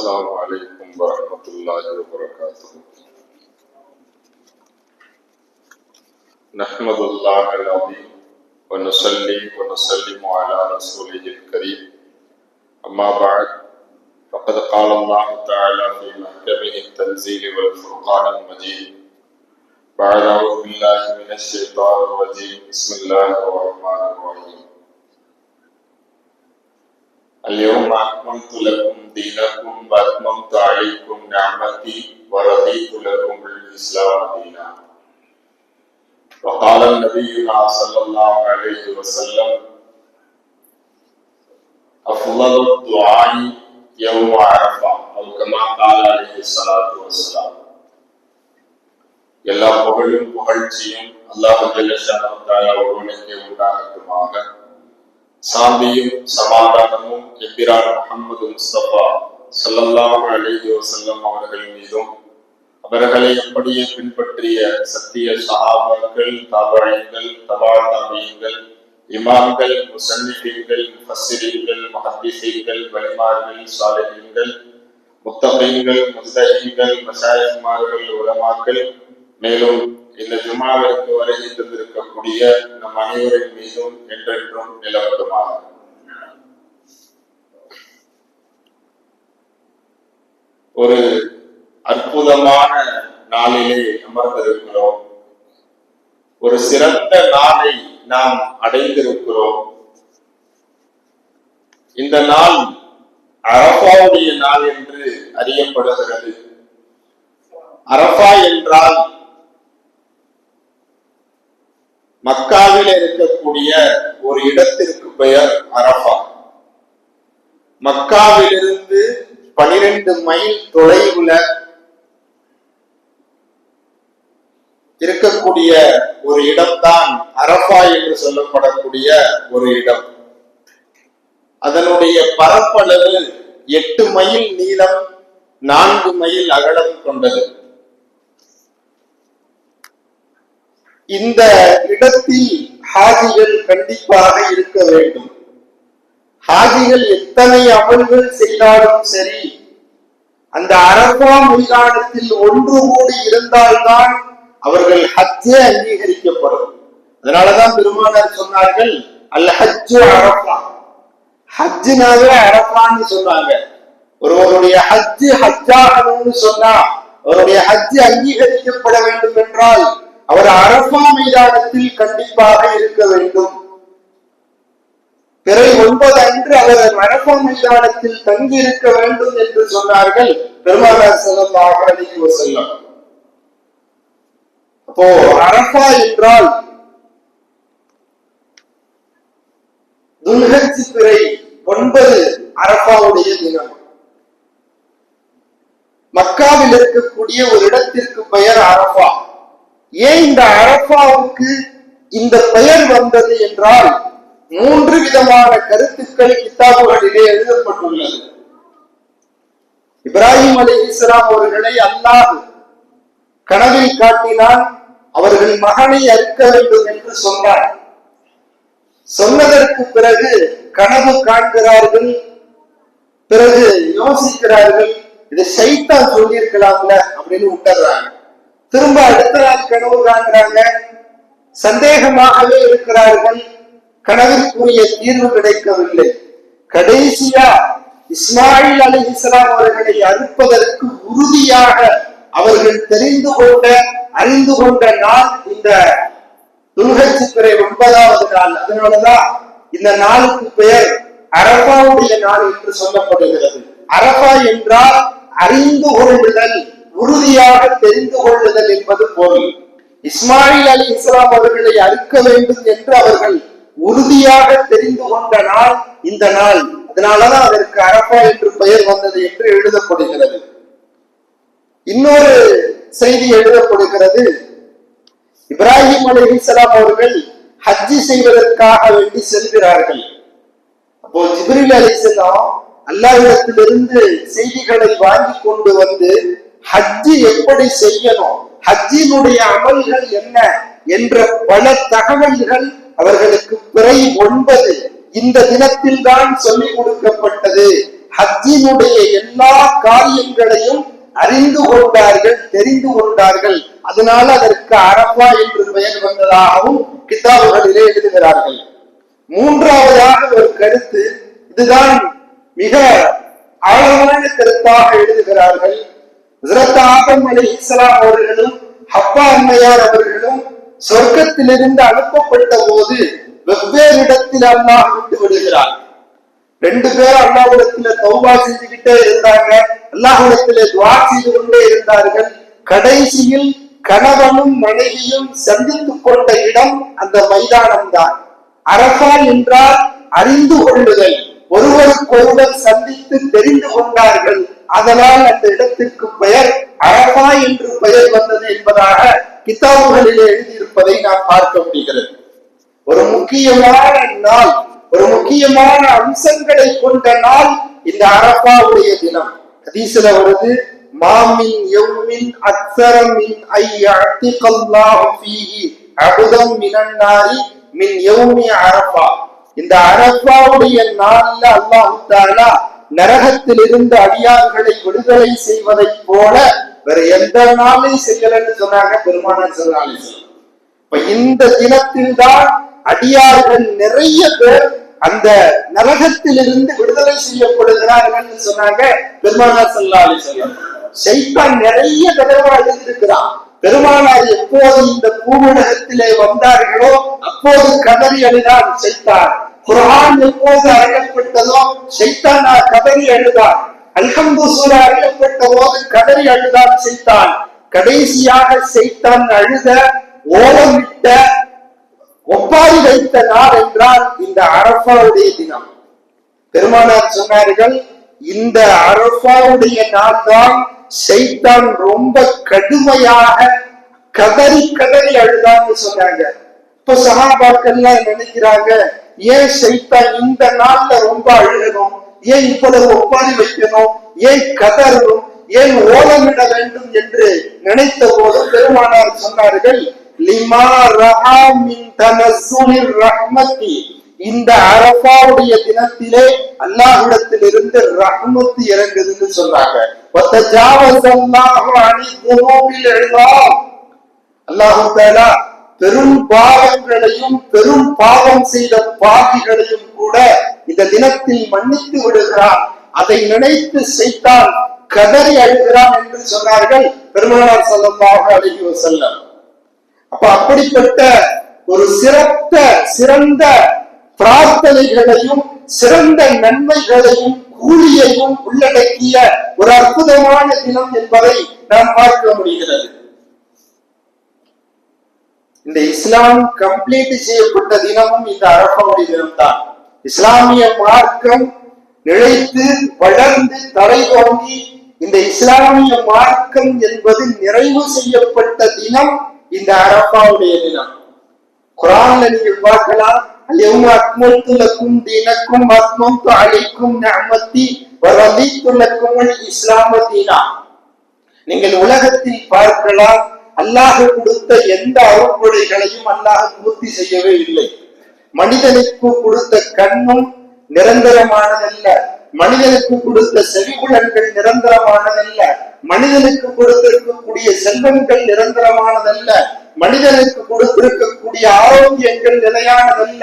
السلام عليكم ورحمة الله وبركاته. نحمد الله العظيم ونصلي ونسلم على رسوله الكريم. أما بعد فقد قال الله تعالى في محكمه التنزيل والفرقان المجيد بعد أعوذ بالله من الشيطان الرجيم. بسم الله الرحمن الرحيم. اليوم أكملت لكم دينكم وأتممت عليكم نعمتي ورضيت لكم الإسلام دينا وقال النبي صلى الله عليه وسلم أفضل الدعاء يوم عرفة أو كما قال عليه الصلاة والسلام எல்லா புகழும் புகழ்ச்சியும் அல்லாஹ் ஜல்லஷான ஒருவனுக்கே உண்டாகட்டுமாக சாந்தியும் சமாதானமும் எம்பிரான் முகமது முஸ்தபா ஸல்லல்லாஹு அலிஹி வசல்லம் அவர்கள் மீதும் அவர்களை அப்படியே பின்பற்றிய சத்திய சஹாபாக்கள் தாபாயங்கள் தபா தாபியங்கள் இமாம்கள் முசன்னிஃபீன்கள் முஃபஸ்ஸிரீன்கள் முஹத்திஸீன்கள் வலிமார்கள் சாலிஹீன்கள் முத்தகீன்கள் முஸ்தகீன்கள் மஷாயிக்மார்கள் உலமாக்கள் மேலும் இந்த ஜுமாவிற்கு வருகை தந்திருக்கக்கூடிய நம் அனைவரின் மீதும் என்றென்றும் நிலவட்டுமாக. ஒரு அற்புதமான நாளிலே அமர்ந்திருக்கிறோம். ஒரு சிறந்த நாளை நாம் அடைந்திருக்கிறோம். இந்த நாள் அரபாவுடைய நாள் என்று அறியப்படுகிறது. அரபா என்றால் மக்காவில் இருக்கக்கூடிய ஒரு இடத்திற்கு பெயர் அரபா மக்காவிலிருந்து பனிரெண்டு மைல் தொலைவுல இருக்கக்கூடிய ஒரு இடம்தான் அரபா என்று சொல்லப்படக்கூடிய ஒரு இடம். அதனுடைய பரப்பளவு எட்டு மைல் நீளம் நான்கு மைல் அகலம் கொண்டது. இந்த இடத்தில் ஹாஜிகள் கண்டிப்பாக இருக்க வேண்டும். ஹாஜிகள் எத்தனை அமல்கள் செய்தாலும் சரி அந்த அரபா மைதானத்தில் ஒன்று கூடி இருந்தால்தான் அவர்கள் ஹஜ்ஜே அங்கீகரிக்கப்படும். அதனாலதான் பெருமானார் சொன்னார்கள் அல் ஹஜ்ஜு அரபா ஹஜ்ஜினாவே அரபான்னு சொன்னாங்க. ஒருவருடைய ஹஜ்ஜு ஹஜ்ஜாகணும்னு சொன்னா அவருடைய ஹஜ்ஜு அங்கீகரிக்கப்பட வேண்டும் என்றால் அவர் அரபா மைதானத்தில் கண்டிப்பாக இருக்க வேண்டும். பிறை ஒன்பது அன்று அவர் அரபா மைதானத்தில் தங்கி இருக்க வேண்டும் என்று சொன்னார்கள் பெருமானார் செல்லமாக அழைத்து செல்லம் அப்போ அரபா என்றால் துல்ஹஜ் பிறை ஒன்பது அரபாவுடைய தினம். மக்காவில் இருக்கக்கூடிய ஒரு இடத்திற்கு பெயர் அரபா. ஏன் இந்த அரபாவுக்கு இந்த பெயர் வந்தது என்றால் மூன்று விதமான கருத்துக்கள் கித்தாபுகளிலே எழுதப்பட்டுள்ளது. இப்ராஹிம் அலி இஸ்லாம் அவர்களை அல்லாஹ் கனவில் காட்டினால் அவர்கள் மகனை அறுக்க வேண்டும் என்று சொன்னார். சொன்னதற்கு பிறகு கனவு காண்கிறார்கள் பிறகு யோசிக்கிறார்கள் இதை சைத்தான் சொல்லியிருக்கலாம்ல அப்படின்னு விட்டுறாங்க திரும்ப அடுத்த நாள் கனவு காண்கிறாங்க. சந்தேகமாகவே இருக்கிறார்கள். கனவிற்குரிய தீர்வு கிடைக்கவில்லை. கடைசியா இஸ்மாயில் அலி இஸ்லாம் அவர்களை அறுப்பதற்கு உறுதியாக அவர்கள் தெரிந்து கொண்ட அறிந்து கொண்ட நாள் இந்த துல்கச்சித்திரை ஒன்பதாவது நாள். அதனாலதான் இந்த நாளுக்கு பெயர் அரபாவுடைய நாள் என்று சொல்லப்படுகிறது. அரபா என்றால் அறிந்து கொள்ளுதல். உறுதியாக தெரிந்து கொள்ளுதல் என்பது பொருள் இஸ்மாயில் அலி இஸ்லாம் அவர்களை அறுக்க வேண்டும் என்று அவர்கள் உறுதியாக தெரிந்து கொண்ட நாள் இந்த நாள். அதனாலதான் அதற்கு அரபா என்று பெயர் வந்தது என்று எழுதப்படுகிறது. இன்னொரு செய்தி எழுதப்படுகிறது. இப்ராஹிம் அலி இஸ்லாம் அவர்கள் ஹஜ்ஜி செய்வதற்காக வேண்டி செல்கிறார்கள். அப்போ ஜிப்ரில் அலிசல்லாம் அல்லாஹிடத்திலிருந்து செய்திகளை வாங்கி கொண்டு வந்து ஹஜ்ஜி எப்படி செய்யணும்? ஹஜ்ஜினுடைய அமல்கள் என்ன? என்ற பல தகவல்கள் அவர்களுக்கு பிறை ஒன்பது இந்த தினத்தில் தான் சொல்லிக் கொடுக்கப்பட்டது. ஹஜ்ஜினுடைய எல்லா காரியங்களையும் அறிந்து கொண்டார்கள் தெரிந்து கொண்டார்கள். அதனால அதற்கு அரபா என்று பெயர் வந்ததாகவும் கிதாபுகளிலே எழுதுகிறார்கள். மூன்றாவதாக ஒரு கருத்து இதுதான் மிக ஆழமான கருத்தாக எழுதுகிறார்கள். ஆதம் அலி இஸ்லாம் அவர்களும் ஹப்பா அம்மையார் அவர்களும் சொர்க்கத்திலிருந்து அனுப்பப்பட்ட போது வெவ்வேறு இடத்தில் அல்லாஹ் விட்டு விடுகிறார். ரெண்டு பேரும் அல்லாஹ்விடத்துல தௌபா செஞ்சுக்கிட்டே இருந்தாங்க. அல்லாஹ்விடத்துல துவா செய்து கொண்டே இருந்தார்கள். கடைசியில் கணவனும் மனைவியும் சந்தித்துக் கொண்ட இடம் அந்த மைதானம் தான் அரபா என்றால் அறிந்து கொள்ளுதல். ஒருவருக்கொருவர் சந்தித்து தெரிந்து கொண்டார்கள். அதனால் அந்த இடத்திற்கு பெயர் அரபா என்று பெயர் வந்தது என்பதாக கிதாபுகளிலே எழுதியிருப்பதை நாம் பார்க்க முடிகிறது. ஒரு முக்கியமான நாள் ஒரு முக்கியமான அம்சங்களை கொண்ட நாள் இந்த அரபாவுடைய தினம். ஹதீஸ்ல வருது மாமின் யௌமின் அக்ஸர மின் ஐ ஃபீஹி அபுதம் மினன் நாரி மின் யௌமி அரபா. இந்த அரபாவுடைய நாள்ல அல்லாஹ் தஆலா நரகத்திலிருந்து அடியார்களை விடுதலை செய்வதைப் போல வேற எந்த நாளையும் செய்யலன்னு சொன்னாங்க பெருமானார் ஸல்லல்லாஹு இப்ப இந்த தினத்தில் தான் அடியார்கள் நிறைய பேர் அந்த நரகத்திலிருந்து விடுதலை செய்யப்படுகிறார்கள் சொன்னாங்க பெருமானார் செல்லாலி அலைஹி வஸல்லம். நிறைய தடவை எழுதியிருக்கிறான் பெருமானார் எப்போது இந்த பூவுலகத்திலே வந்தார்களோ அப்போது கதறி அழுதான் ஷைத்தான் குர்ஆன் எப்போது அழைக்கப்பட்டதோ ஷைத்தானா கதறி அழுதான் அல்ஹம்து சூரா அழைக்கப்பட்ட போது கதறி அழுதான் செய்தான் கடைசியாக செய்தான் அழுத ஓலமிட்ட ஒப்பாரி வைத்த நாள் என்றால் இந்த அரபாவுடைய தினம். பெருமானார் சொன்னார்கள் இந்த அரபாவுடைய நாள் தான் ஷைத்தான் ரொம்ப கடுமையாக கதறி கதறி அழுதான்னு சொன்னாங்க. இப்ப சகாபாக்கள்லாம் நினைக்கிறாங்க? ஏன் சைத்தான் இந்த நாள்ல ரொம்ப அழுகணும்? ஏன் இப்பொழுது ஒப்பாரி வைக்கணும்? ஏன் கதறணும்? ஏன் ஓலமிட வேண்டும் என்று நினைத்த போது பெருமானார் சொன்னார்கள் லிமா ரஹா மின் தனஸ்ஸுலிர் ரஹ்மத்தி. இந்த அரபாவுடைய தினத்திலே அல்லாஹ்விடத்திலிருந்து ரஹ்மத்து இறங்குதுன்னு சொன்னாங்க. வத்தஜாவஸல்லாஹு அனி துனூபில் அல்லாஹு தஆலா பெரும் பாவங்களையும் பெரும் பாவம் செய்த பாவிகளையும் கூட இந்த தினத்தில் மன்னித்து விடுகிறான். அதை நினைத்து செய்தான் கதறி அழுகிறான் என்று சொன்னார்கள் பெருமானார் ஸல்லல்லாஹு அழகி செல்லம் அப்ப அப்படிப்பட்ட ஒரு சிறந்த சிறந்த பிரார்த்தனைகளையும் சிறந்த நன்மைகளையும் கூலியையும் உள்ளடக்கிய ஒரு அற்புதமான தினம் என்பதை நாம் பார்க்க முடிகிறது. இந்த இஸ்லாம் கம்ப்ளீட் செய்யப்பட்ட தினமும் இந்த அரபாவுடைய தினம்தான் இஸ்லாமிய மார்க்கம் நிலைத்து வளர்ந்து தலை தோங்கி இந்த இஸ்லாமிய மார்க்கம் என்பது நிறைவு செய்யப்பட்ட தினம் இந்த அரபாவுடைய தினம் குரான்ல நீங்க பார்க்கலாம் اليوم أكملت لكم دينكم وأتممت عليكم نعمتي ورضيت لكم الإسلام دينا நீங்கள் உலகத்தில் பார்க்கலாம் அல்லாஹ் கொடுத்த எந்த அருட்கொடைகளையும் அல்லாஹ் பூர்த்தி செய்யவே இல்லை. மனிதனுக்கு கொடுத்த கண்ணும் நிரந்தரமானதல்ல. மனிதனுக்கு கொடுத்த செவிகுலன்கள் நிரந்தரமானதல்ல. மனிதனுக்கு கொடுத்திருக்கக்கூடிய செல்வங்கள் நிரந்தரமானதல்ல. மனிதனுக்கு கொடுத்திருக்கக்கூடிய ஆரோக்கியங்கள் நிலையானதல்ல.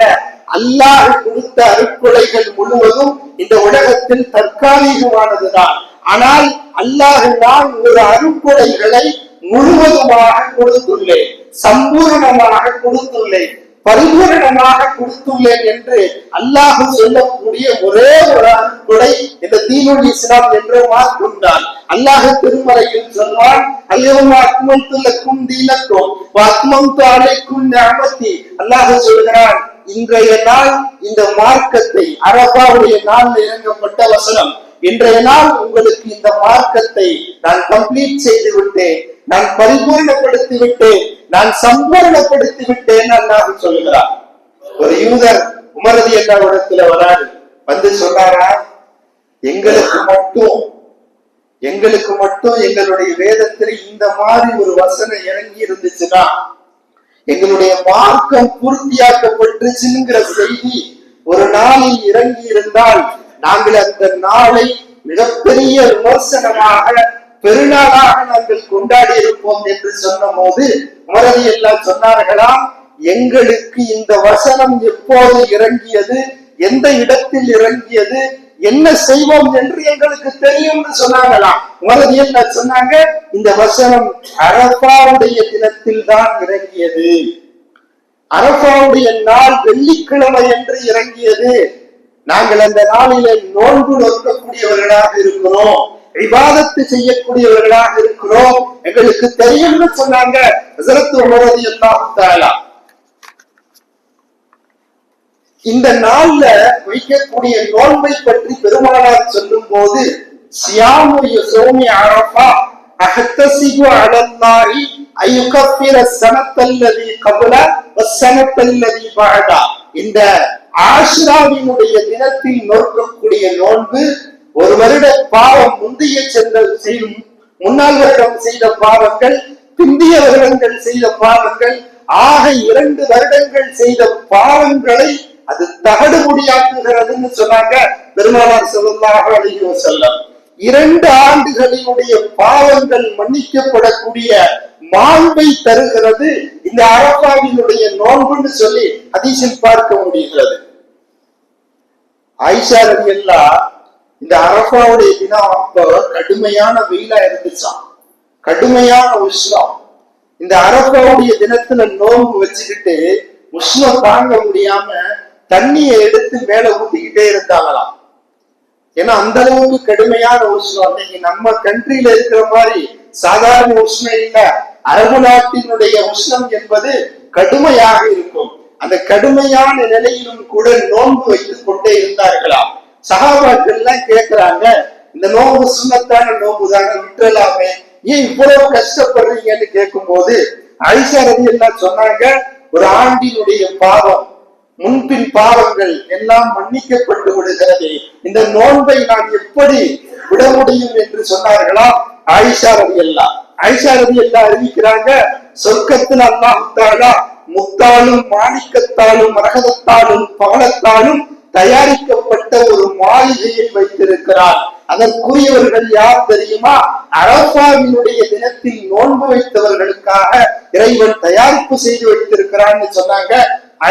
அல்லாஹ் கொடுத்த அருட்கொடைகள் முழுவதும் இந்த உலகத்தில் தற்காலிகமானதுதான். ஆனால் அல்லாஹ் நான் ஒரு அருட்கொடைகளை முழுவதுமாக கொடுத்துள்ளேன். சம்பூரணமாக கொடுத்துள்ளேன். பரிபூரணமாக கொடுத்துள்ளேன் என்று அல்லாஹு சொல்லக்கூடிய ஒரே ஒரு அருட்கொடை இந்த தீனுல் இஸ்லாம் என்று மாற்றுண்டான் அல்லாஹ் திருமறையில் சொல்வான் அல்யவும் அக்மல்துலக்கும் தீனக்கும் அக்மம்து அலைக்கும் நிஅமத்தி. அல்லாஹ் சொல்கிறான் இன்றைய நாள் இந்த மார்க்கத்தை அரபாவுடைய நாள் இறங்கப்பட்ட வசனம். இன்றைய நாள் உங்களுக்கு இந்த மார்க்கத்தை நான் கம்ப்ளீட் செய்து விட்டேன். நான் பரிபூர்ணப்படுத்தி விட்டேன் நான் சம்பூர்ணப்படுத்தி விட்டேன் அல்லாஹ் ஒரு யூதர் உமரதி என்ற இடத்துல வராரு. வந்து சொன்னாரா? எங்களுக்கு மட்டும் எங்களுக்கு மட்டும் எங்களுடைய வேதத்தில் இந்த மாதிரி ஒரு வசனம் இறங்கி இருந்துச்சுன்னா எங்களுடைய மார்க்கம் பூர்த்தியாக்கப்பட்டுச்சுங்கிற செய்தி ஒரு நாளில் இறங்கி இருந்தால் நாங்கள் அந்த நாளை மிகப்பெரிய விமர்சனமாக பெருநாளாக நாங்கள் கொண்டாடி இருப்போம் என்று சொன்ன போது உமரதி எல்லாம் சொன்னார்களாம் எங்களுக்கு இந்த வசனம் எப்போது இறங்கியது எந்த இடத்தில் இறங்கியது என்ன செய்வோம் என்று எங்களுக்கு தெரியும்னு சொன்னாங்களாம் உமரதி எல்லாம் சொன்னாங்க இந்த வசனம் அரபாவுடைய தினத்தில் தான் இறங்கியது. அரபாவுடைய நாள் வெள்ளிக்கிழமை என்று இறங்கியது. நாங்கள் அந்த நாளிலே நோன்பு நோக்கக்கூடியவர்களாக இருக்கிறோம். விவாதத்து செய்யக்கூடியவர்களாக இருக்கிறோம். எங்களுக்கு தெரியும்னு சொன்னாங்க. ஹசரத் உமரதி எல்லாம் இந்த நாள்ல வைக்கக்கூடிய நோன்பை பற்றி பெருமானார் சொல்லும் போது சியாமுய சோமி அரபா அகத்தசிகு அலல்லாஹி ஐயுகப்பிர சனத்தல்லதி கபுல சனத்தல்லதி பாடா இந்த ஆசிராவினுடைய தினத்தில் நோக்கக்கூடிய நோன்பு ஒரு வருட பாவம் முந்தைய சென்ற செய்யும் முன்னாள் வருடம் செய்த பாவங்கள் பிந்திய வருடங்கள் செய்த பாவங்கள் ஆக இரண்டு வருடங்கள் செய்த பாவங்களை அது தகடு முடியாக்குகிறதுன்னு சொன்னாங்க பெருமானார் ஸல்லல்லாஹு அழகிய செல்லம் இரண்டு ஆண்டுகளினுடைய பாவங்கள் மன்னிக்கப்படக்கூடிய மாண்பை தருகிறது இந்த அரபாவினுடைய நோன்புன்னு சொல்லி அதிசயம் பார்க்க முடிகிறது. ஆயிஷா ரவி எல்லாம் இந்த அரபாவுடைய தினம் அப்ப கடுமையான வெயிலா இருந்துச்சான் கடுமையான உஷ்ணம். இந்த அரபாவுடைய தினத்துல நோம்பு வச்சுக்கிட்டு உஷ்ணம் தாங்க முடியாம தண்ணியை எடுத்து மேல ஊத்திக்கிட்டே இருந்தாங்களாம். ஏன்னா அந்த அளவுக்கு கடுமையான உஷ்ணம். இன்னைக்கு நம்ம கண்ட்ரில இருக்கிற மாதிரி சாதாரண உஷ்ணம் இல்ல. அரபு நாட்டினுடைய உஷ்ணம் என்பது கடுமையாக இருக்கும். அந்த கடுமையான நிலையிலும் கூட நோன்பு வைத்துக் கொண்டே இருந்தார்களாம். சகாபாக்கள்லாம் எல்லாம் இந்த நோன்பு சுண்ணத்தான நோன்பு தாங்க விட்டுலாமே ஏன் இவ்வளவு கஷ்டப்படுறீங்கன்னு கேட்கும் போது ரதி எல்லாம் சொன்னாங்க ஒரு ஆண்டினுடைய பாவம் முன்பின் பாவங்கள் எல்லாம் மன்னிக்கப்பட்டு விடுகிறது. இந்த நோன்பை நான் எப்படி விட முடியும் என்று சொன்னார்களா ஆயிஷா ரவி எல்லாம் ஆயிஷா ரவி எல்லாம் அறிவிக்கிறாங்க சொர்க்கத்தில் அல்லாஹ் முத்தாலும் மாணிக்கத்தாலும் மரகதத்தாலும் பவளத்தாலும் தயாரிக்கப்பட்ட ஒரு மாளிகையை வைத்திருக்கிறார். அதற்குரியவர்கள் யார் தெரியுமா? அரபாவினுடைய தினத்தில் நோன்பு வைத்தவர்களுக்காக இறைவன் தயாரிப்பு செய்து வைத்திருக்கிறான்னு சொன்னாங்க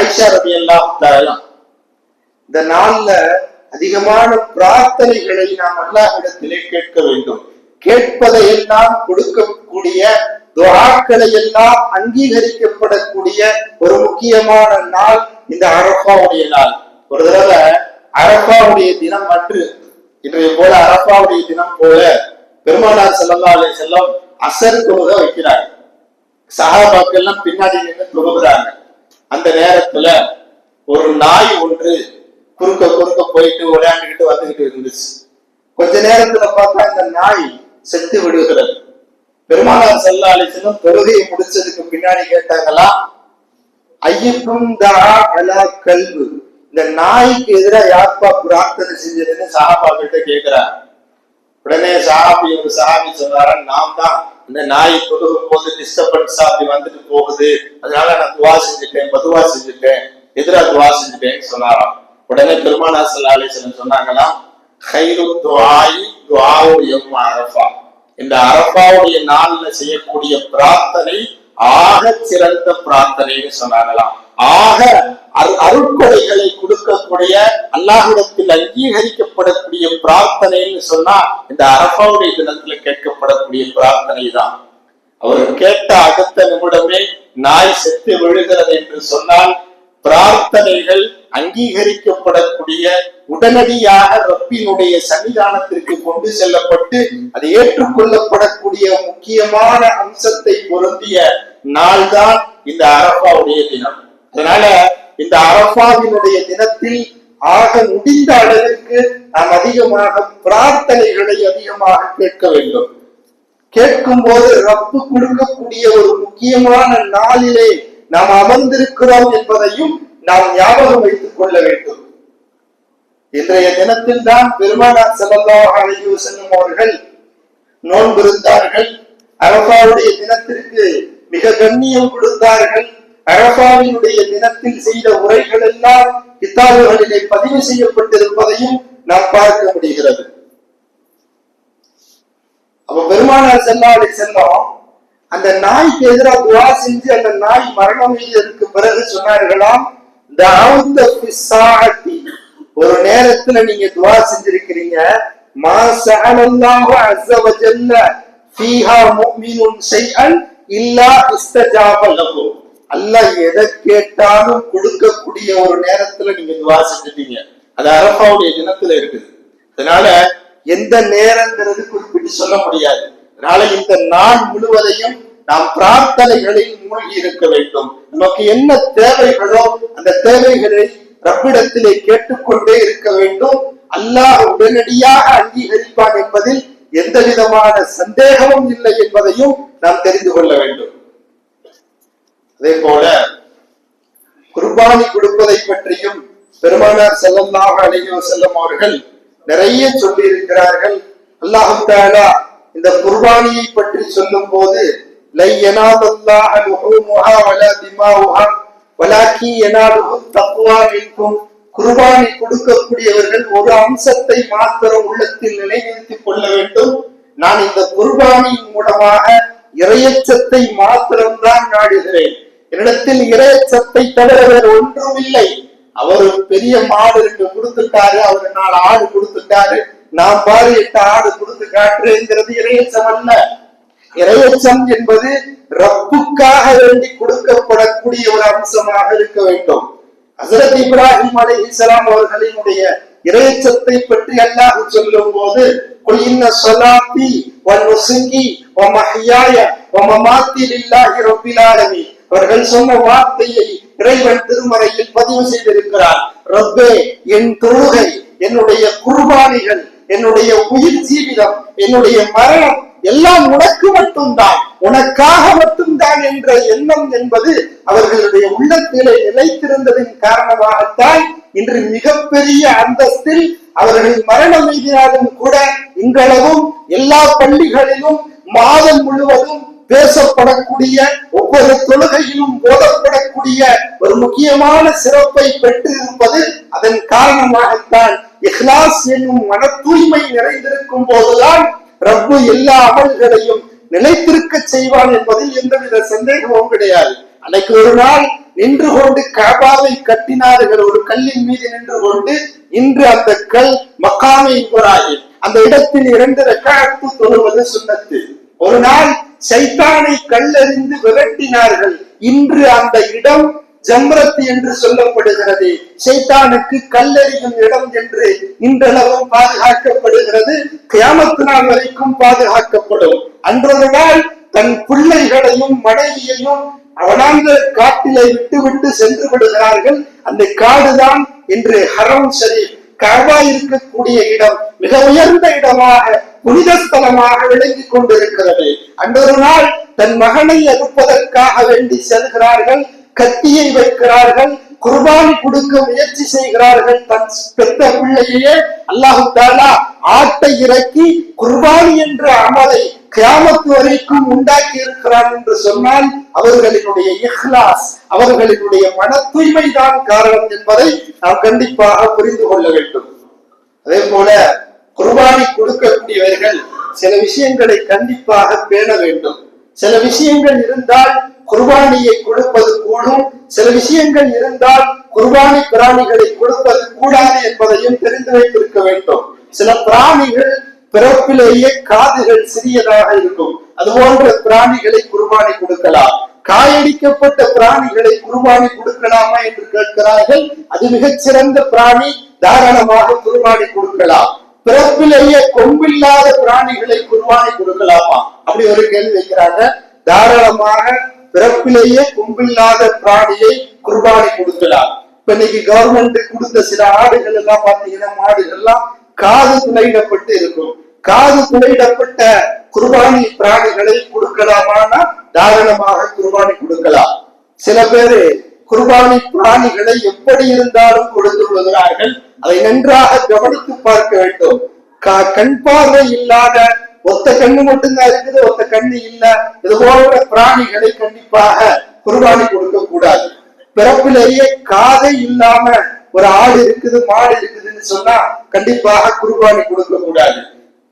ஐஷா ரவி எல்லாம் இந்த நாள்ல அதிகமான பிரார்த்தனைகளை நாம் அல்லாஹிடத்திலே கேட்க வேண்டும். கேட்பதை எல்லாம் கொடுக்கக்கூடிய துவாக்களை எல்லாம் அங்கீகரிக்கப்படக்கூடிய ஒரு முக்கியமான நாள் இந்த அரப்பாவுடைய நாள். ஒரு தடவை அரப்பாவுடைய தினம் அன்று இன்றைய போல அரப்பாவுடைய தினம் போல பெருமானார் ஸல்லல்லாஹு செல்லம் அசர் தொழுக வைக்கிறாங்க சகாபாக்கள் எல்லாம் பின்னாடி நின்று தொழுகிறாங்க. அந்த நேரத்துல ஒரு நாய் ஒன்று குறுக்க குறுக்க போயிட்டு விளையாண்டுகிட்டு வந்துகிட்டு இருந்துச்சு. கொஞ்ச நேரத்துல பார்த்தா இந்த நாய் செத்து விடுகிறது. பெருமானார் செல்லா அலிசனும் தொழுகையை முடிச்சதுக்கு பின்னாடி கேட்டாங்களா? ஐயக்கும் தா அலா கல்வு இந்த நாய்க்கு எதிராக யாருப்பா பிரார்த்தனை செஞ்சதுன்னு சஹாபா கிட்ட கேட்கிறார். உடனே சஹாபி ஒரு சஹாபி சொன்னாரா நாம் தான் இந்த நாய் தொழுகும் போது டிஸ்டர்பன்ஸா அப்படி வந்துட்டு போகுது. அதனால நான் துவா செஞ்சுட்டேன் பதுவா செஞ்சுட்டேன் எதிரா துவா செஞ்சுட்டேன்னு சொன்னாராம். உடனே பெருமானா செல்லா அலிஸ்லம் சொன்னாங்களாம் கைரு துவாயி எம் அரபா இந்த அரப்பாவுடைய நாள்ல செய்யக்கூடிய பிரார்த்தனை ஆக சிறந்த பிரார்த்தனைன்னு சொன்னாங்களாம். ஆக அரு- அருட்கொடைகளை கொடுக்கக்கூடிய அல்லாஹிடத்தில் அங்கீகரிக்கப்படக்கூடிய பிரார்த்தனைன்னு சொன்னா இந்த அரபாவுடைய தினத்துல கேட்கப்படக்கூடிய பிரார்த்தனை தான். அவர் கேட்ட அடுத்த நிமிடமே நாய் செத்து விழுகிறது என்று சொன்னால் பிரார்த்தனைகள் அங்கீகரிக்கப்படக்கூடிய உடனடியாக ரப்பினுடைய சன்னிதானத்திற்கு கொண்டு செல்லப்பட்டு அது ஏற்றுக்கொள்ளப்படக்கூடிய முக்கியமான அம்சத்தை பொருந்திய நாள்தான் இந்த அரபாவுடைய தினம். அதனால இந்த அரபாவினுடைய தினத்தில் ஆக முடிந்த அளவிற்கு நாம் அதிகமாக பிரார்த்தனைகளை அதிகமாக கேட்க வேண்டும். கேட்கும் போது ரப்பு கொடுக்கக்கூடிய ஒரு முக்கியமான நாளிலே நாம் அமர்ந்திருக்கிறோம் என்பதையும் நாம் ஞாபகம் வைத்துக் கொள்ள வேண்டும். இன்றைய தினத்தில் தான் பெருமானார் ஸல்லல்லாஹு அலைஹி அவர்கள் நோன்பிருந்தார்கள் அரபாவுடைய தினத்திற்கு மிக கண்ணியம் கொடுத்தார்கள். அரபாவினுடைய தினத்தில் செய்த உரைகள் எல்லாம் கித்தாபுகளிலே பதிவு செய்யப்பட்டிருப்பதையும் நாம் பார்க்க முடிகிறது. அப்ப பெருமானார் செல்லாவை செல்லம் அந்த நாய்க்கு எதிராக துவா செஞ்சு அந்த நாய் மரணம் இதற்கு பிறகு சொன்னார்களாம் ஒரு நேரத்துல நீங்க துவா செஞ்சிருக்கிறீங்க. மா சஅலல்லாஹு அஸ்ஸ ஃபீஹா முஃமினுன் ஷைஅன் இல்லா இஸ்தஜாப லஹு. அல்லாஹ் எதை கேட்டாலும் கொடுக்கக்கூடிய ஒரு நேரத்துல நீங்க துவா செஞ்சிட்டீங்க. அது அரபாவுடைய தினத்துல இருக்குது. அதனால எந்த நேரங்கிறது குறிப்பிட்டு சொல்ல முடியாது. அதனால இந்த நாள் முழுவதையும் நாம் பிரார்த்தனைகளில் மூழ்கி இருக்க வேண்டும். நமக்கு என்ன தேவைகளோ அந்த தேவைகளை ரப்பிடத்திலே கேட்டுக்கொண்டே இருக்க வேண்டும். அல்லாஹ் உடனடியாக அங்கீகரிப்பான் என்பதில் எந்த விதமான சந்தேகமும் இல்லை என்பதையும் நாம் தெரிந்து கொள்ள வேண்டும். அதே போல குர்பானி கொடுப்பதை பற்றியும் பெருமானார் செல்லமாக அலைஹி செல்லும் அவர்கள் நிறைய சொல்லி இருக்கிறார்கள் அல்லாஹ் இந்த குர்பானியை பற்றி சொல்லும் போது லை யனாலல்லாஹ லுஹூமுஹா வலா திமாவுஹா வலாக்கி தக்வா மின்கும். குர்பானி கொடுக்கக்கூடியவர்கள் ஒரு அம்சத்தை மாத்திரம் உள்ளத்தில் நிலைநிறுத்திக் கொள்ள வேண்டும். நான் இந்த குர்பானியின் மூலமாக இறையச்சத்தை மாத்திரம்தான் நாடுகிறேன். என்னிடத்தில் இறையச்சத்தை தவிர வேறு ஒன்றும் இல்லை அவர் பெரிய மாடு ரெண்டு கொடுத்துட்டாரு அவர் நாலு ஆடு கொடுத்துட்டாரு. நான் பாரு எட்டு ஆடு கொடுத்து காட்டுறேங்கிறது இறையச்சம் அல்ல. இறையச்சம் என்பது ரப்புக்காக வேண்டி கொடுக்கப்படக்கூடிய ஒரு அம்சமாக இருக்க வேண்டும். ஹசரத் இப்ராஹிம் அலைஹிஸ்ஸலாம் அவர்களினுடைய இறையச்சத்தை பற்றி அல்லாஹ் சொல்லும் போது குல் இன்ன ஸலாத்தி வ நுசுகி லில்லாஹி அவர்கள் சொன்ன வார்த்தையை இறைவன் திருமறையில் பதிவு செய்திருக்கிறார். ரப்பே என் தொழுகை என்னுடைய குர்பானிகள் என்னுடைய உயிர் ஜீவிதம் என்னுடைய மரணம் எல்லாம் உனக்கு மட்டும்தான். உனக்காக மட்டும்தான் என்ற எண்ணம் என்பது அவர்களுடைய உள்ளத்திலே நிலைத்திருந்ததின் காரணமாகத்தான் இன்று மிகப்பெரிய அந்தஸ்தில் அவர்கள் மரணம் எய்தினாலும் கூட இன்றளவும் எல்லா பள்ளிகளிலும் மாதம் முழுவதும் பேசப்படக்கூடிய ஒவ்வொரு தொழுகையிலும் போதப்படக்கூடிய ஒரு முக்கியமான சிறப்பை பெற்றிருப்பது அதன் காரணமாகத்தான். இஹ்லாஸ் என்னும் மன தூய்மை நிறைந்திருக்கும் போதுதான் ரப்பு எல்லா அமல்களையும் நிலைத்திருக்க செய்வான் என்பதில் எந்தவித சந்தேகமும் கிடையாது. அன்னைக்கு ஒரு நாள் நின்று கொண்டு கபாவை கட்டினார்கள். ஒரு கல்லின் மீது நின்று கொண்டு இன்று அந்த கல் மக்காமை இப்ராஹிம் அந்த இடத்தில் இரண்டு ரெக்காத்து தொழுவது சுண்ணத்து. ஒரு நாள் சைத்தானை கல்லறிந்து விரட்டினார்கள். இன்று அந்த இடம் ஜம்ரத் என்று சொல்லப்படுகிறது. சைத்தானுக்கு கல்லறியும் இடம் என்று இன்றளவும் பாதுகாக்கப்படுகிறது. கியாமத்து நாள் வரைக்கும் பாதுகாக்கப்படும். அன்றொரு நாள் தன் பிள்ளைகளையும் மனைவியையும் அவனாந்த காட்டிலே விட்டு விட்டு சென்று விடுகிறார்கள். அந்த காடுதான் என்று ஹரம் ஷரீப். கர்வா இருக்கக்கூடிய இடம் மிக உயர்ந்த இடமாக புனித ஸ்தலமாக விளங்கிக் கொண்டிருக்கிறது. அன்றொரு நாள் தன் மகனை அறுப்பதற்காக வேண்டி செல்கிறார்கள். கத்தியை வைக்கிறார்கள் குர்பானி கொடுக்க முயற்சி செய்கிறார்கள் தன் பெத்த பிள்ளையே அல்லாஹு தாலா ஆட்டை இறக்கி குர்பானி என்ற அமலை கியாமத்து வரைக்கும் உண்டாக்கி இருக்கிறான் என்று சொன்னால் அவர்களினுடைய இஹ்லாஸ் அவர்களினுடைய மன தூய்மைதான் காரணம் என்பதை நாம் கண்டிப்பாக புரிந்து கொள்ள வேண்டும். அதே போல குர்பானி கொடுக்கக்கூடியவர்கள் சில விஷயங்களை கண்டிப்பாக பேண வேண்டும். சில விஷயங்கள் இருந்தால் குர்பானியை கொடுப்பது கூடும். சில விஷயங்கள் இருந்தால் குர்பானி பிராணிகளை கொடுப்பது கூடாது என்பதையும் தெரிந்து வைத்திருக்க வேண்டும். சில பிராணிகள் பிறப்பிலேயே காதுகள் சிறியதாக இருக்கும். அது போன்ற பிராணிகளை குர்பானி கொடுக்கலாம். காயடிக்கப்பட்ட பிராணிகளை குர்பானி கொடுக்கலாமா என்று கேட்கிறார்கள். அது மிகச்சிறந்த பிராணி. தாராளமாக குர்பானி கொடுக்கலாம். பிறப்பிலேயே கொம்பில்லாத பிராணிகளை குர்பானி கொடுக்கலாமா? அப்படி ஒரு கேள்வி வைக்கிறாங்க. தாராளமாக பிறப்பிலேயே கொம்பில்லாத பிராணியை குர்பானை கொடுக்கலாம். இப்ப இன்னைக்கு கவர்மெண்ட் கொடுத்த சில ஆடுகள் எல்லாம் பாத்தீங்கன்னா மாடுகள் எல்லாம் காது துளையிடப்பட்டு இருக்கும். காது துளையிடப்பட்ட குர்பானி பிராணிகளை கொடுக்கலாமான்னா தாராளமாக குர்பானி கொடுக்கலாம். சில பேரு குர்பானி பிராணிகளை எப்படி இருந்தாலும் கொடுத்து விடுகிறார்கள் அதை நன்றாக கவனித்து பார்க்க வேண்டும். கண் பார்வை இல்லாத ஒத்த கண்ணு மட்டும்தான் இருக்குது ஒத்த கண்ணு இல்ல. இது போன்ற பிராணிகளை கண்டிப்பாக குர்பானி கொடுக்க கூடாது பிறப்பிலேயே காதை இல்லாம ஒரு ஆடு இருக்குது மாடு இருக்குதுன்னு சொன்னா கண்டிப்பாக குர்பானி கொடுக்க கூடாது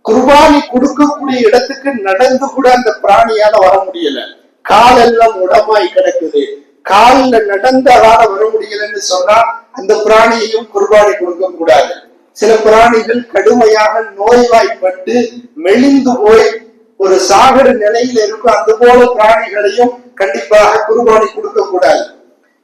குர்பானி கொடுக்கக்கூடிய இடத்துக்கு நடந்து கூட அந்த பிராணியால வர முடியல. காலெல்லாம் உடமாய் கிடக்குது. கால்ல நடந்ததால வர முடியலன்னு சொன்னா அந்த பிராணியையும் குர்பானி கொடுக்க கூடாது சில பிராணிகள் கடுமையாக நோய்வாய்ப்பட்டு மெலிந்து போய் ஒரு சாகர நிலையில இருக்கும். அந்த போல பிராணிகளையும் கண்டிப்பாக குருபானி கொடுக்க கூடாது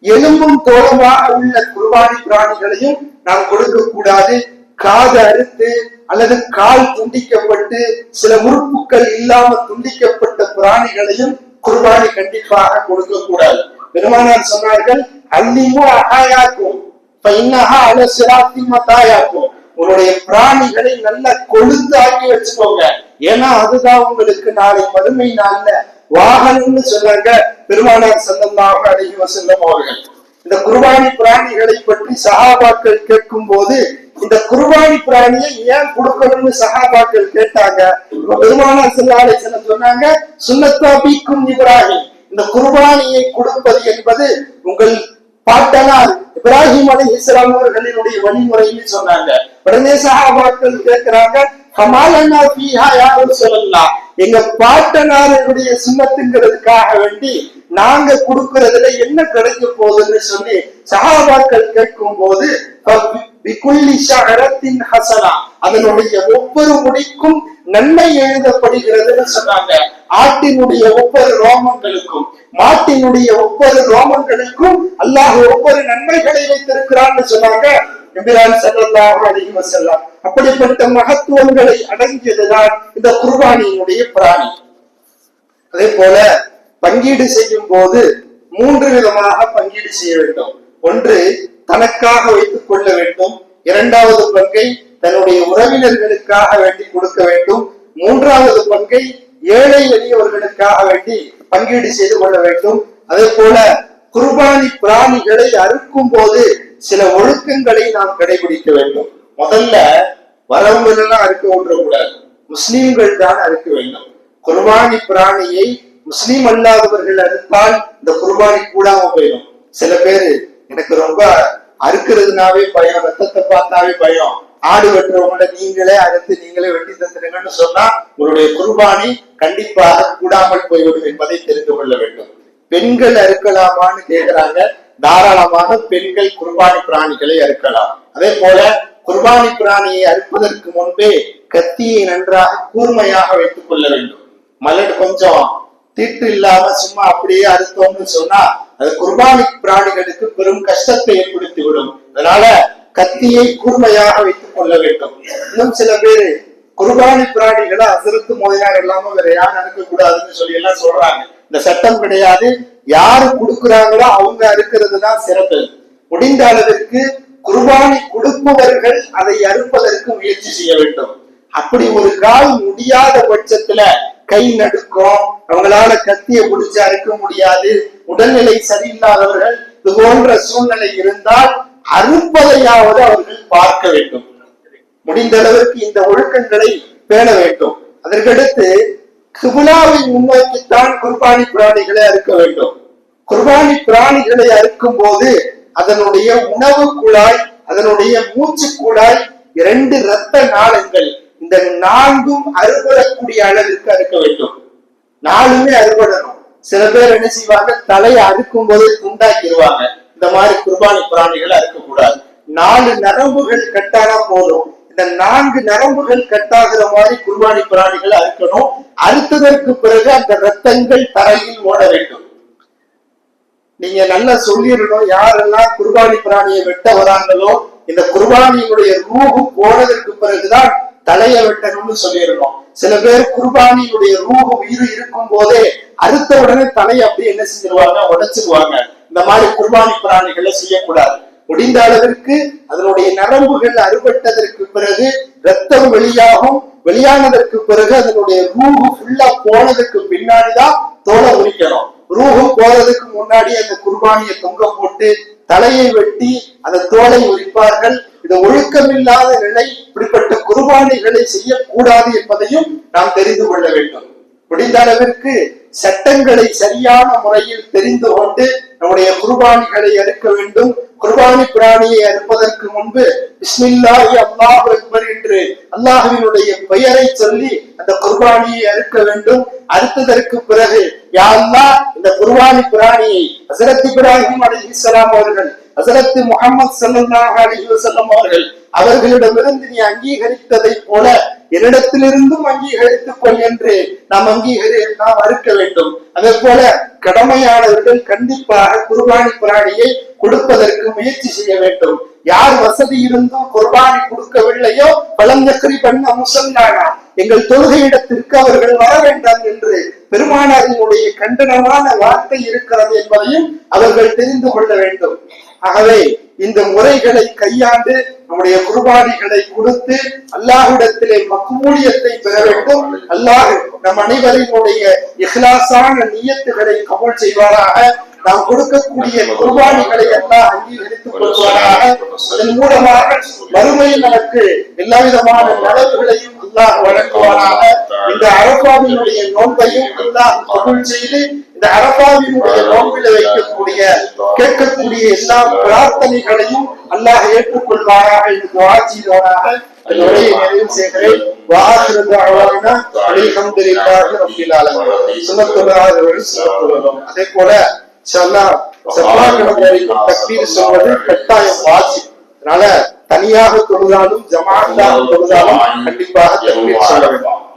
எலும்பும் தோளமாக உள்ள குருபானி பிராணிகளையும் நாம் கொடுக்க கூடாது காது அறுத்து அல்லது கால் துண்டிக்கப்பட்டு சில உறுப்புகள் இல்லாம துண்டிக்கப்பட்ட பிராணிகளையும் குர்பானி கண்டிப்பாக கொடுக்க கூடாது பெருமானார் சொன்னார்கள் அல்லிமு அகாயாக்கும் பைன்னஹா அலசிராத்தி மத்தாயாக்கும் உங்களுடைய பிராணிகளை நல்ல கொழுந்தாக்கி வச்சுக்கோங்க. ஏன்னா அதுதான் உங்களுக்கு நாளை மறுமை நாள்ல வாகனம்னு சொன்னாங்க பெருமானார் ஸல்லல்லாஹு அலைஹி வஸல்லம் அவர்கள். இந்த குர்பானி பிராணிகளை பற்றி சகாபாக்கள் கேட்கும் போது இந்த குர்பானி பிராணியை ஏன் கொடுக்கணும்னு சகாபாக்கள் கேட்டாங்க. இப்ப பெருமானார் ஸல்லல்லாஹு சொன்னாங்க சுன்னத்தா பீக்கும் இப்ராஹிம். இந்த குர்பானியை கொடுப்பது என்பது உங்கள் பாட்டனார் இப்ராஹிம் அலி இஸ்லாம் அவர்களினுடைய வழிமுறைன்னு சொன்னாங்க. உடனே சகாபாக்கள் கேட்கிறாங்க கமாலன்னா ஃபீஹா யா ரசூலல்லாஹ்? எங்க பாட்டனாருடைய வேண்டி நாங்க கொடுக்கறதுல என்ன கிடைக்க போகுதுன்னு சொல்லி சகாபாக்கள் கேட்கும் போது ஹசனா. அதனுடைய ஒவ்வொரு முடிக்கும் நன்மை எழுதப்படுகிறதுன்னு சொன்னாங்க. ஆட்டினுடைய ஒவ்வொரு ரோமங்களுக்கும் மாட்டினுடைய ஒவ்வொரு ரோமங்களுக்கும் அல்லாஹ் ஒவ்வொரு நன்மைகளை வைத்திருக்கிறான்னு சொன்னாங்க. எம்பிரான் ஸல்லல்லாஹு அலைஹி வஸல்லம் அப்படிப்பட்ட மகத்துவங்களை அடங்கியதுதான் இந்த குர்பானியினுடைய பிராணி. அதே போல பங்கீடு செய்யும் போது மூன்று விதமாக பங்கீடு செய்ய வேண்டும். ஒன்று தனக்காக வைத்துக் கொள்ள வேண்டும். இரண்டாவது பங்கை தன்னுடைய உறவினர்களுக்காக வேண்டி கொடுக்க வேண்டும். மூன்றாவது பங்கை ஏழை எளியவர்களுக்காக வேண்டி பங்கீடு செய்து கொள்ள வேண்டும். அதே போல குர்பானி பிராணிகளை அறுக்கும் போது சில ஒழுக்கங்களை நாம் கடைபிடிக்க வேண்டும். முதல்ல வரவங்களெல்லாம் அறுக்க ஒன்றக்கூடாது முஸ்லீம்கள் தான் அறுக்க வேண்டும். குர்பானி பிராணியை முஸ்லீம் அல்லாதவர்கள் அறுத்தால் இந்த குர்பானி கூடாம போயிடும். சில பேரு எனக்கு ரொம்ப அறுக்கிறதுனாவே பயம் ரத்தத்தை பார்த்தாவே பயம். ஆடு வெட்டுறவங்கள நீங்களே அறுத்து நீங்களே வெட்டி தந்துடுங்கன்னு சொன்னா உங்களுடைய குர்பானி கண்டிப்பாக கூடாமல் போய்விடும் என்பதை தெரிந்து கொள்ள வேண்டும். பெண்கள் அறுக்கலாமான்னு கேக்குறாங்க. தாராளமாக பெண்கள் குர்பானி பிராணிகளை அறுக்கலாம். அதே போல குர்பானி பிராணியை அறுப்பதற்கு முன்பே கத்தியை நன்றாக கூர்மையாக வைத்துக் கொள்ள வேண்டும். மலர் கொஞ்சம் தீட்டு இல்லாம சும்மா அப்படியே அறுத்தோம்னு சொன்னா அது குர்பானி பிராணிகளுக்கு பெரும் கஷ்டத்தை ஏற்படுத்தி விடும் அதனால கத்தியை கூர்மையாக வைத்துக் கொள்ள வேண்டும். இன்னும் சில பேரு குர்பானி பிராணிகளை அசரத்து மோதினார் இல்லாம வேற யாரும் அறுக்க கூடாதுன்னு சொல்லி எல்லாம் சொல்றாங்க. இந்த சட்டம் கிடையாது. யாரு கொடுக்குறாங்களோ அவங்க அறுக்கிறது தான் சிறப்பு. முடிந்த அளவிற்கு குர்பானி கொடுப்பவர்கள் அதை அறுப்பதற்கு முயற்சி செய்ய வேண்டும். அப்படி ஒரு கால் முடியாத பட்சத்துல கை நடுக்கம். அவங்களால கத்திய பிடிச்சு அறுக்க முடியாது. உடல்நிலை சரியில்லாதவர்கள் இது போன்ற சூழ்நிலை இருந்தால் அறுப்பதையாவது அவர்கள் பார்க்க வேண்டும். முடிந்த அளவிற்கு இந்த ஒழுக்கங்களை பேண வேண்டும். அதற்கடுத்து கிபுலாவை முன்னோக்கித்தான் குர்பானி பிராணிகளை அறுக்க வேண்டும். குர்பானி பிராணிகளை அறுக்கும் போது அதனுடைய உணவு குழாய் அதனுடைய மூச்சு குழாய் இரண்டு இரத்த நாளங்கள் இந்த நான்கும் அறுபடக்கூடிய அளவிற்கு அறுக்க வேண்டும். நாலுமே அறுபடணும். சில பேர் என்ன செய்வாங்க? தலையை அறுக்கும் போது துண்டாக்கிடுவாங்க. இந்த மாதிரி குர்பானி பிராணிகளை அறுக்கக்கூடாது. நாலு நரம்புகள் கட்டானா போதும். இந்த நான்கு நரம்புகள் கட்டாகிற மாதிரி குர்பானி பிராணிகளை அறுக்கணும். அறுத்ததற்கு பிறகு அந்த ரத்தங்கள் தரையில் ஓட வேண்டும். நீங்க நல்லா சொல்லிடணும் யாரெல்லாம் குர்பானி பிராணியை வெட்ட வராங்களோ இந்த குர்பானியினுடைய ரூஹு போனதற்கு பிறகுதான் தலையை வெட்டணும்னு சொல்லிடணும். சில பேர் குர்பானியினுடைய ரூஹு உயிர் இருக்கும் போதே அறுத்த உடனே தலையை அப்படியே என்ன செஞ்சிருவாங்க? உடைச்சிருவாங்க. இந்த மாதிரி குர்பானி பிராணிகளை செய்யக்கூடாது. முடிந்த அளவிற்கு அதனுடைய நரம்புகள் அறுபட்டதற்கு பிறகு ரத்தம் வெளியாகும். வெளியானதற்கு பிறகு அதனுடைய ரூஹு ஃபுல்லா போனதுக்கு பின்னாடிதான் தோலை உரிக்கணும் ரூஹு போறதுக்கு முன்னாடி அந்த குர்பானியை தொங்க போட்டு தலையை வெட்டி அந்த தோலை உரிப்பார்கள் இந்த ஒழுக்கமில்லாத நிலை. இப்படிப்பட்ட குர்பானிகளை செய்யக்கூடாது என்பதையும் நாம் தெரிந்து கொள்ள வேண்டும். முடிந்த அளவிற்கு சட்டங்களை சரியான முறையில் தெரிந்து கொண்டு நம்முடைய குர்பானிகளை அறுக்க வேண்டும். குர்பானி பிராணியை அறுப்பதற்கு முன்பு பிஸ்மில்லாஹி அல்லாஹ் அக்பர் என்று அல்லாஹுவினுடைய பெயரை சொல்லி அந்த குர்பானியை அறுக்க வேண்டும். அறுத்ததற்கு பிறகு யா அல்லாஹ் இந்த குர்பானி பிராணியை ஹசரத் இப்ராஹிம் அலைஹிஸ்ஸலாம் அவர்கள் ஹசரத் முகமது சல்லாஹ் அலி வசல்லம் அவர்கள் அவர்களிடமிருந்து நீ அங்கீகரித்ததை போல என்னிடத்திலிருந்தும் அங்கீகரித்துக் கொள் என்று நாம் அங்கீகரி நாம் மறுக்க வேண்டும். அதே போல கடமையாளர்கள் கண்டிப்பாக குர்பானி பிராணியை கொடுப்பதற்கு முயற்சி செய்ய வேண்டும். யார் வசதி இருந்தும் குர்பானி கொடுக்கவில்லையோ பழங்கக்கரி பண்ண முசல்லானா எங்கள் தொழுகையிடத்திற்கு அவர்கள் வர வேண்டாம் என்று பெருமானாரினுடைய கண்டனமான வார்த்தை இருக்கிறது என்பதையும் அவர்கள் தெரிந்து கொள்ள வேண்டும். ஆகவே இந்த முறைகளை கையாண்டு நம்முடைய குர்பானிகளை கொடுத்து அல்லாஹ்விடத்திலே மக்மூலியத்தை பெற வேண்டும். அல்லாஹ் நம் அனைவரினுடைய இஹ்லாசான நியத்துகளை கமல் செய்வாராக. நாம் கொடுக்கக்கூடிய குர்பானிகளை எல்லாம் அங்கீகரித்துக் கொள்வாராக. அதன் மூலமாக வறுமை நமக்கு எல்லா விதமான நலவுகளையும் அல்லாஹ் வழங்குவாராக. இந்த அரபாவினுடைய நோன்பையும் அல்லாஹ் கபுள் செய்து இந்த அரபாவினுடைய நோம்பில வைக்கக்கூடிய கேட்கக்கூடிய எல்லா பிரார்த்தனைகளையும் அல்லாஹ் ஏற்றுக்கொள்வாராக என்று நிறைவு செய்கிறேன் ரப்பில் ஆலமீன் அதே போல இன்ஷாஅல்லாஹ் செவ்வாய்க்கிழமை வரைக்கும் தக்பீர் சொல்வது கட்டாயம் அதனால தனியாக தொழுதாலும் ஜமாத்தாக தொழுதாலும் கண்டிப்பாக தக்பீர் சொல்ல வேண்டும்